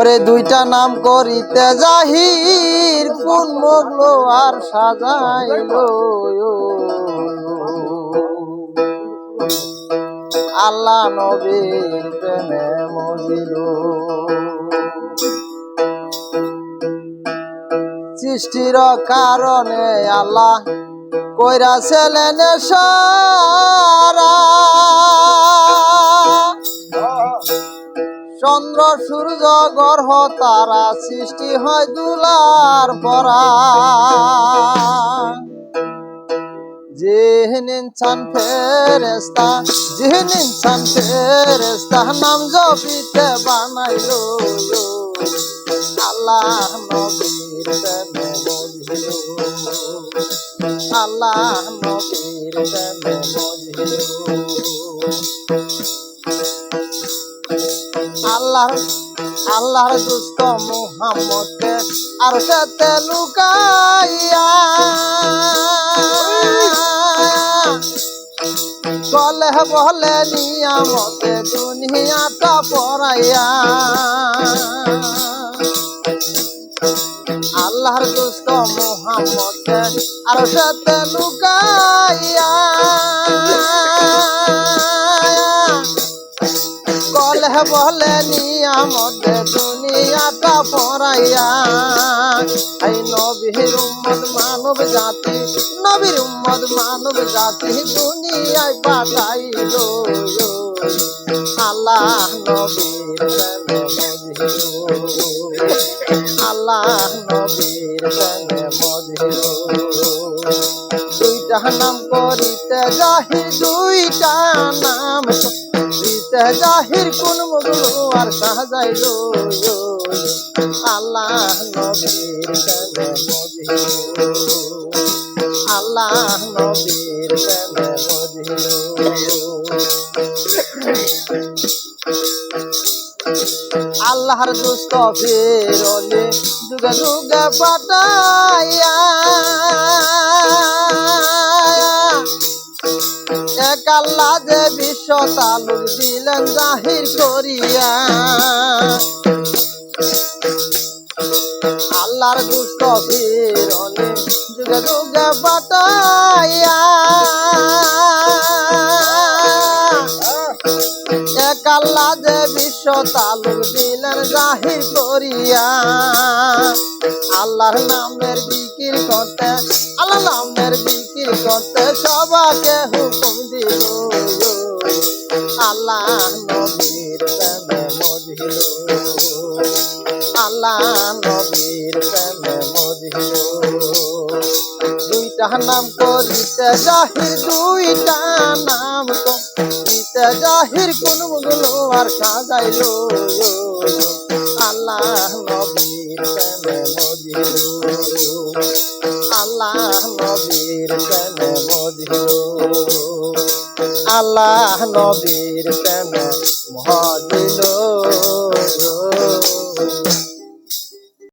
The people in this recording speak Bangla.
ওরে দুইটা নাম করিতে জাহির কোন মোগলো আর সাজাইলো। আল্লাহ নবীর প্রেমে মজিল। সৃষ্টির কারণে আল্লাহ কইরা ছেলেন সারা। চন্দ্র, সূর্য, গ্রহ, তারা সৃষ্টি হয় দুলার পরা। জিহিন ইনসান ফেরেস্তা ইনসান ফেরেস্তা নাম জপিতে বানাইলো। আল্লাহ নবীর প্রেমে আল্লাহ নবীর আল্লাহর আল্লাহর দুষ্ট মুহাম্মদকে আর সাথে লুকাইয়া বলে বলে নিয়ামতে দুনিয়াটা পড়াইয়া আল্লাহর দুষ্ট মুহাম্মদকে আর সাথে লুকাইয়া কলে বলে নিয়ামতে দুনিয়াটা পড়াইয়া এই নবীর উম্মত মানব জাতি, নবীর উম্মত মানব জাতি দুনিয়ায় পাঠাইল আল্লাহ নবীর আল্লাহ নবীর দুইটা নাম করিতে জাহির দুইটা নাম করিতে জাহির কোন মগুলো আর সাজাইল আল্লাহ নবীর প্রেমে মজিল। আল্লাহ নবীর প্রেমে মজিল। আল্লাহর দুষ্ট ফিরলে যুগে যুগে পাঠাইয়া বিশ্ব তালুক দিলেন জাহির করিয়া। আল্লাহর দুষ্ট ফিরলে যুগে যুগে পাঠাইয়া এক আল্লাহ যে বিশ্ব তালুক দিলেন জাহির করিয়া। আল্লাহর নামের বিকির করতে আল্লাহ নামের বিকির করতে সবাকে হুকুম দিল। আল্লাহ নবীর প্রেমে মজিল। আল্লাহ নবীর প্রেমে মজিল দুইটা নাম করিতে জাহির দুইটা নাম করিতে জাহির কোনগুলো আর সাজাইল। আল্লাহ নবীর প্রেমে মজিল। আল্লাহ নবীর প্রেমে মজিল। আল্লাহ নবীর প্রেমে মহাদিল